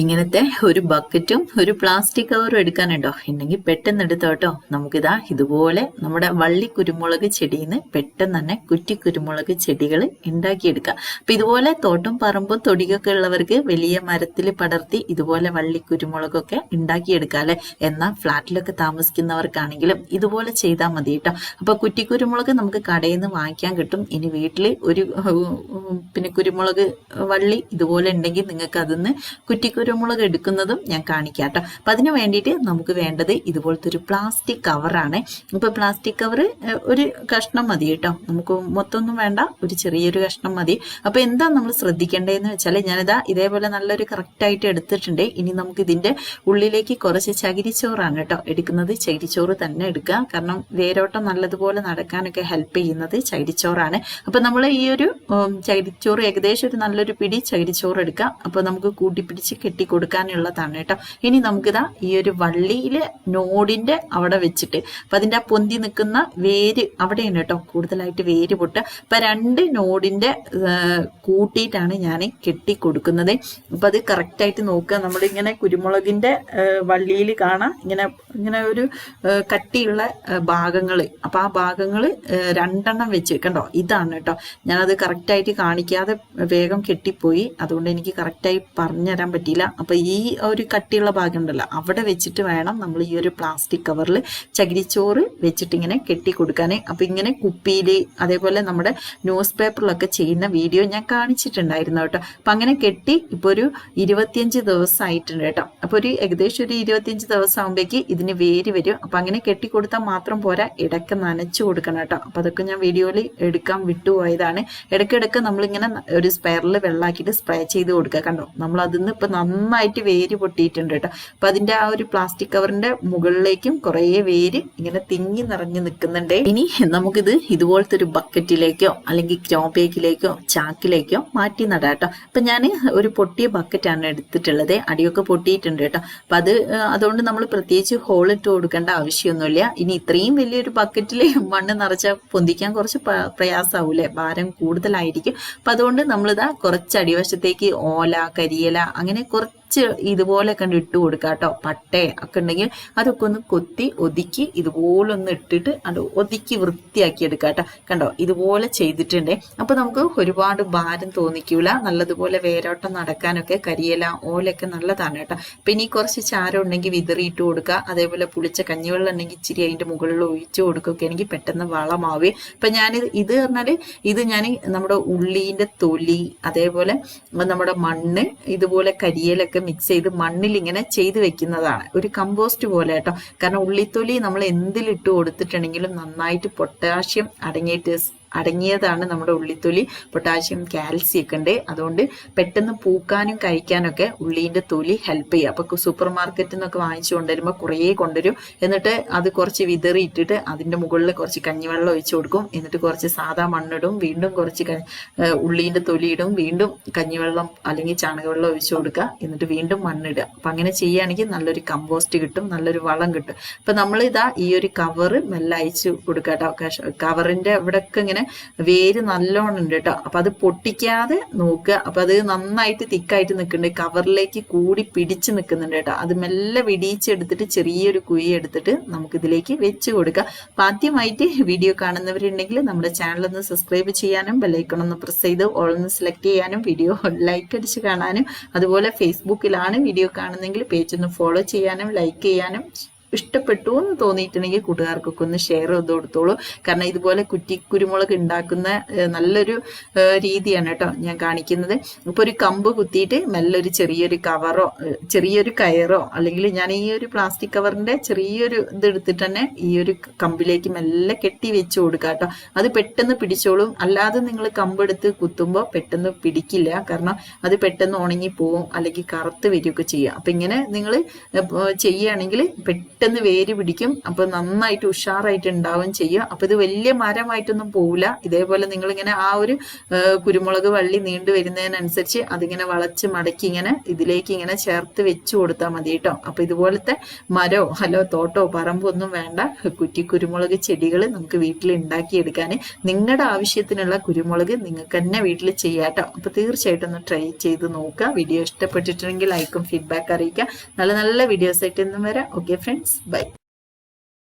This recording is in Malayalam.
ഇങ്ങനത്തെ ഒരു ബക്കറ്റും ഒരു പ്ലാസ്റ്റിക് കവറും എടുക്കാനുണ്ടോ? ഉണ്ടെങ്കിൽ പെട്ടെന്ന് എടുത്തോട്ടോ നമുക്കിതാ ഇതുപോലെ നമ്മുടെ വള്ളി കുരുമുളക് ചെടിയിൽ നിന്ന് പെട്ടെന്ന് തന്നെ കുറ്റി കുരുമുളക് ചെടികൾ ഉണ്ടാക്കിയെടുക്കാം അപ്പൊ ഇതുപോലെ തോട്ടും പറമ്പും തൊടികൊക്കെ ഉള്ളവർക്ക് വലിയ മരത്തിൽ പടർത്തി ഇതുപോലെ വള്ളി കുരുമുളകൊക്കെ ഉണ്ടാക്കിയെടുക്കാം അല്ലെ? എന്നാൽ ഫ്ലാറ്റിലൊക്കെ താമസിക്കുന്നവർക്കാണെങ്കിലും ഇതുപോലെ ചെയ്താൽ മതി കേട്ടോ അപ്പൊ കുറ്റി കുരുമുളക് നമുക്ക് കടയിൽ നിന്ന് വാങ്ങിക്കാൻ കിട്ടും. ഇനി വീട്ടിൽ ഒരു പിന്നെ കുരുമുളക് വള്ളി ഇതുപോലെ ഉണ്ടെങ്കിൽ നിങ്ങൾക്ക് അതിന്ന് കുറ്റി കുരുമുളക് എടുക്കുന്നതും ഞാൻ കാണിക്കാം കേട്ടോ അപ്പം അതിന് വേണ്ടിയിട്ട് നമുക്ക് വേണ്ടത് ഇതുപോലത്തെ ഒരു പ്ലാസ്റ്റിക് കവറാണ് ഇപ്പോൾ പ്ലാസ്റ്റിക് കവർ ഒരു കഷ്ണം മതി കേട്ടോ. നമുക്ക് മൊത്തമൊന്നും വേണ്ട ഒരു ചെറിയൊരു കഷ്ണം മതി. അപ്പോൾ എന്താ നമ്മൾ ശ്രദ്ധിക്കേണ്ടതെന്ന് വെച്ചാൽ ഞാനിതാ ഇതേപോലെ നല്ലൊരു കറക്റ്റായിട്ട് എടുത്തിട്ടുണ്ട്. ഇനി നമുക്ക് ഇതിന്റെ ഉള്ളിലേക്ക് കുറച്ച് ചകിരിച്ചോറാണ് കേട്ടോ എടുക്കുന്നത്. ചകിരിച്ചോറ് തന്നെ എടുക്കുക. കാരണം വേരോട്ടം നല്ലതുപോലെ നടക്കാനൊക്കെ ഹെൽപ്പ് ചെയ്യുന്നത് ചകിരിച്ചോറാണ്. അപ്പോൾ നമ്മൾ ഈ ഒരു ചകിരിച്ചോറ് ഏകദേശം ഒരു നല്ലൊരു പിടി ചകിരിച്ചോറ് എടുക്കുക അപ്പോൾ നമുക്ക് കൂട്ടിപ്പിടിച്ച് കെട്ടി കൊടുക്കാനുള്ളതാണ് കേട്ടോ. ഇനി നമുക്കിതാ ഈ ഒരു വള്ളിയിലെ നോടിന്റെ അവിടെ വെച്ചിട്ട് അപ്പൊ അതിന്റെ ആ പൊന്തി നിൽക്കുന്ന വേര് അവിടെയാണ് കേട്ടോ കൂടുതലായിട്ട് വേര് പൊട്ടുക. അപ്പൊ രണ്ട് നോടിന്റെ കൂട്ടിയിട്ടാണ് ഞാൻ കെട്ടി കൊടുക്കുന്നത് അപ്പൊ അത് കറക്റ്റായിട്ട് നോക്കുക. നമ്മളിങ്ങനെ കുരുമുളകിന്റെ വള്ളിയിൽ കാണാം. ഇങ്ങനെ ഇങ്ങനെ ഒരു കട്ടിയുള്ള ഭാഗങ്ങൾ അപ്പൊ ആ ഭാഗങ്ങൾ രണ്ടെണ്ണം വെച്ച് കണ്ടോ? ഇതാണ് കേട്ടോ. ഞാനത് കറക്റ്റായിട്ട് കാണിക്കാതെ വേഗം കെട്ടിപ്പോയി. അതുകൊണ്ട് എനിക്ക് കറക്റ്റായി പറഞ്ഞുതരാൻ പറ്റിയില്ല. അപ്പൊ ഈ ഒരു കട്ടിയുള്ള ഭാഗം ഉണ്ടല്ലോ അവിടെ വെച്ചിട്ട് വേണം നമ്മൾ ഈ ഒരു പ്ലാസ്റ്റിക് കവറിൽ ചകിരിച്ചോറ് വെച്ചിട്ട് ഇങ്ങനെ കെട്ടി കൊടുക്കാൻ അപ്പൊ ഇങ്ങനെ കുപ്പിയിൽ അതേപോലെ നമ്മുടെ ന്യൂസ് പേപ്പറിലൊക്കെ ചെയ്യുന്ന വീഡിയോ ഞാൻ കാണിച്ചിട്ടുണ്ടായിരുന്നു കേട്ടോ. അപ്പൊ അങ്ങനെ കെട്ടി ഇപ്പൊ ഒരു ഇരുപത്തിയഞ്ച് ദിവസം ആയിട്ടുണ്ട് കേട്ടോ. അപ്പോൾ ഒരു ഏകദേശം ഒരു ഇരുപത്തിയഞ്ച് ദിവസം ആകുമ്പോഴേക്ക് ഇതിന് വേര് വരും. അപ്പൊ അങ്ങനെ കെട്ടി കൊടുത്താൽ മാത്രം പോരാ ഇടയ്ക്ക് നനച്ചു കൊടുക്കണം കേട്ടോ. അപ്പൊ അതൊക്കെ ഞാൻ വീഡിയോയിൽ എടുക്കാൻ വിട്ടുപോയതാണ്. ഇടയ്ക്കിടയ്ക്ക് നമ്മളിങ്ങനെ ഒരു സ്പെയറിൽ വെള്ളാക്കിട്ട് സ്പ്രേ ചെയ്ത് കൊടുക്കുക കണ്ടോ? നമ്മൾ അതിന്ന് ഇപ്പൊ നന്നായിട്ട് വേര് പൊട്ടിയിട്ടുണ്ട് കേട്ടോ. അപ്പൊ അതിന്റെ ആ ഒരു പ്ലാസ്റ്റിക് കവറിന്റെ മുകളിലേക്കും കുറേ വേര് ഇങ്ങനെ തിങ്ങി നിറഞ്ഞു നിൽക്കുന്നുണ്ട്. ഇനി നമുക്കിത് ഇതുപോലത്തെ ഒരു ബക്കറ്റിലേക്കോ അല്ലെങ്കിൽ ക്രോബേക്കിലേക്കോ ചാക്കിലേക്കോ മാറ്റി നടാം കേട്ടോ. അപ്പൊ ഞാൻ ഒരു പൊട്ടിയ ബക്കറ്റാണ് എടുത്തിട്ടുള്ളത്. അടിയൊക്കെ പൊട്ടിയിട്ടുണ്ട് കേട്ടോ. അപ്പൊ അത് അതുകൊണ്ട് നമ്മൾ പ്രത്യേകിച്ച് ഹോൾ ഇട്ട് കൊടുക്കേണ്ട ആവശ്യമൊന്നുമില്ല. ഇനി ഇത്രയും വലിയൊരു ബക്കറ്റിൽ മണ്ണ് നിറച്ച പൊന്തിക്കാൻ കുറച്ച് പ്രയാസാവൂലേ ഭാരം കൂടുതലായിരിക്കും. അപ്പൊ അതുകൊണ്ട് നമ്മളിതാ കുറച്ച് അടിവശത്തേക്ക് ഓല കരിയില അങ്ങനെ കുറച്ച് por ഇതുപോലെ കണ്ട് ഇട്ട് കൊടുക്കുക കേട്ടോ പട്ടേ ഒക്കെ ഉണ്ടെങ്കിൽ അതൊക്കെ ഒന്ന് കൊത്തി ഒതുക്കി ഇതുപോലെ ഒന്ന് ഇട്ടിട്ട് അത് ഒതുക്കി വൃത്തിയാക്കി എടുക്കുക കേട്ടോ കണ്ടോ? ഇതുപോലെ ചെയ്തിട്ടുണ്ട്. അപ്പൊ നമുക്ക് ഒരുപാട് ഭാരം തോന്നിക്കൂല. നല്ലതുപോലെ വേരോട്ടം നടക്കാനൊക്കെ കരിയില ഓലൊക്കെ നല്ലതാണ് കേട്ടോ. പിന്നെ ഈ കുറച്ച് ചാരം ഉണ്ടെങ്കിൽ വിതറിയിട്ട് കൊടുക്കുക അതേപോലെ പുളിച്ച കഞ്ഞിവെള്ളം ഉണ്ടെങ്കിൽ ഇച്ചിരി അതിന്റെ മുകളിൽ ഒഴിച്ചു കൊടുക്കുകയൊക്കെ എനിക്ക് പെട്ടെന്ന് വളമാവേ. അപ്പൊ ഞാൻ ഇത് പറഞ്ഞാൽ ഇത് ഞാൻ നമ്മുടെ ഉള്ളീന്റെ തൊലി അതേപോലെ നമ്മുടെ മണ്ണ് ഇതുപോലെ കരിയിലൊക്കെ മിക്സ് ചെയ്ത് മണ്ണിൽ ഇങ്ങനെ ചെയ്ത് വെക്കുന്നതാണ്. ഒരു കമ്പോസ്റ്റ് പോലെ കേട്ടോ. കാരണം ഉള്ളിത്തൊലി നമ്മൾ എന്തിലിട്ട് കൊടുത്തിട്ടുണ്ടെങ്കിലും നന്നായിട്ട് പൊട്ടാഷ്യം അടങ്ങിയിട്ട് അടങ്ങിയതാണ് നമ്മുടെ ഉള്ളിത്തൊലി. പൊട്ടാഷ്യം കാൽസ്യം ഒക്കെ ഉണ്ട്. അതുകൊണ്ട് പെട്ടെന്ന് പൂക്കാനും കഴിക്കാനൊക്കെ ഉള്ളീന്റെ തൊലി ഹെൽപ്പ് ചെയ്യുക. അപ്പൊ സൂപ്പർ മാർക്കറ്റിൽ നിന്നൊക്കെ വാങ്ങിച്ചു കൊണ്ടുവരുമ്പോൾ കുറേ കൊണ്ടുവരും. എന്നിട്ട് അത് കുറച്ച് വിതറി ഇട്ടിട്ട് അതിന്റെ മുകളിൽ കുറച്ച് കഞ്ഞിവെള്ളം ഒഴിച്ചു കൊടുക്കും. എന്നിട്ട് കുറച്ച് സാധാ മണ്ണിടും. വീണ്ടും കുറച്ച് ഉള്ളീന്റെ ഇടും വീണ്ടും കഞ്ഞിവെള്ളം അല്ലെങ്കിൽ ചാണകവെള്ളം ഒഴിച്ചു കൊടുക്കുക. എന്നിട്ട് വീണ്ടും മണ്ണിടുക. അപ്പൊ അങ്ങനെ ചെയ്യുകയാണെങ്കിൽ നല്ലൊരു കമ്പോസ്റ്റ് കിട്ടും. നല്ലൊരു വളം കിട്ടും. അപ്പൊ നമ്മളിതാ ഈ ഒരു കവറ് മെല്ലെ അയച്ചു കൊടുക്കുക കേട്ടോ കവറിന്റെ ഇവിടെയൊക്കെ ഇങ്ങനെ വേര് നല്ലോണം ഉണ്ട് കേട്ടോ. അപ്പൊ അത് പൊട്ടിക്കാതെ നോക്കുക. അപ്പൊ അത് നന്നായിട്ട് തിക്കായിട്ട് നിൽക്കുന്നുണ്ട്. കവറിലേക്ക് കൂടി പിടിച്ച് നിൽക്കുന്നുണ്ട് കേട്ടോ. അത് മെല്ലെ വിടിയിച്ചെടുത്തിട്ട് ചെറിയൊരു കുഴി എടുത്തിട്ട് നമുക്ക് ഇതിലേക്ക് വെച്ച് കൊടുക്കുക അപ്പൊ ആദ്യമായിട്ട് വീഡിയോ കാണുന്നവരുണ്ടെങ്കിൽ നമ്മുടെ ചാനൽ ഒന്ന് സബ്സ്ക്രൈബ് ചെയ്യാനും ബെല്ലൈക്കൺ ഒന്ന് പ്രസ് ചെയ്ത് ഓൾ സെലക്ട് ചെയ്യാനും വീഡിയോ ലൈക്ക് അടിച്ച് കാണാനും അതുപോലെ ഫേസ്ബുക്കിലാണ് വീഡിയോ കാണുന്നെങ്കിൽ പേജ് ഒന്ന് ഫോളോ ചെയ്യാനും ലൈക്ക് ചെയ്യാനും ഇഷ്ടപ്പെട്ടു എന്ന് തോന്നിയിട്ടുണ്ടെങ്കിൽ കൂട്ടുകാർക്കൊക്കെ ഒന്ന് ഷെയർ ചെയ്ത് കൊടുത്തോളൂ. കാരണം ഇതുപോലെ കുറ്റി കുരുമുളക് ഉണ്ടാക്കുന്ന നല്ലൊരു രീതിയാണ് കേട്ടോ ഞാൻ കാണിക്കുന്നത്. ഇപ്പോൾ ഒരു കമ്പ് കുത്തിയിട്ട് നല്ലൊരു ചെറിയൊരു കവറോ ചെറിയൊരു കയറോ അല്ലെങ്കിൽ ഞാൻ ഈ ഒരു പ്ലാസ്റ്റിക് കവറിന്റെ ചെറിയൊരു ഇത് എടുത്തിട്ട് തന്നെ ഈ ഒരു കമ്പിലേക്ക് മെല്ലെ കെട്ടി വെച്ച് കൊടുക്കുക കേട്ടോ. അത് പെട്ടെന്ന് പിടിച്ചോളും. അല്ലാതെ നിങ്ങൾ കമ്പെടുത്ത് കുത്തുമ്പോൾ പെട്ടെന്ന് പിടിക്കില്ല. കാരണം അത് പെട്ടെന്ന് ഉണങ്ങി പോവും അല്ലെങ്കിൽ കറുത്ത് വരികയൊക്കെ ചെയ്യുക അപ്പൊ ഇങ്ങനെ നിങ്ങൾ ചെയ്യുകയാണെങ്കിൽ പെട്ടെന്ന് പെട്ടെന്ന് വേര് പിടിക്കും. അപ്പൊ നന്നായിട്ട് ഉഷാറായിട്ട് ഉണ്ടാവും ചെയ്യും അപ്പൊ ഇത് വലിയ മരമായിട്ടൊന്നും പോവില്ല. ഇതേപോലെ നിങ്ങൾ ഇങ്ങനെ ആ ഒരു കുരുമുളക് വള്ളി നീണ്ടു വരുന്നതിനനുസരിച്ച് അതിങ്ങനെ വളച്ച് മടക്കി ഇങ്ങനെ ഇതിലേക്ക് ഇങ്ങനെ ചേർത്ത് വെച്ചു കൊടുത്താൽ മതി കേട്ടോ. അപ്പൊ ഇതുപോലത്തെ മരോ ഹലോ തോട്ടോ പറമ്പോ ഒന്നും വേണ്ട. കുറ്റി കുരുമുളക് ചെടികൾ നമുക്ക് വീട്ടിൽ ഉണ്ടാക്കിയെടുക്കാൻ നിങ്ങളുടെ ആവശ്യത്തിനുള്ള കുരുമുളക് നിങ്ങൾക്ക് തന്നെ വീട്ടിൽ ചെയ്യാട്ടോ അപ്പൊ തീർച്ചയായിട്ടും ഒന്ന് ട്രൈ ചെയ്ത് നോക്കുക. വീഡിയോ ഇഷ്ടപ്പെട്ടിട്ടുണ്ടെങ്കിൽ ലൈക്കും ഫീഡ്ബാക്ക് അറിയിക്കുക. നല്ല നല്ല വീഡിയോസ് ആയിട്ട് ഇന്നും വരാം. Okay friends Bye.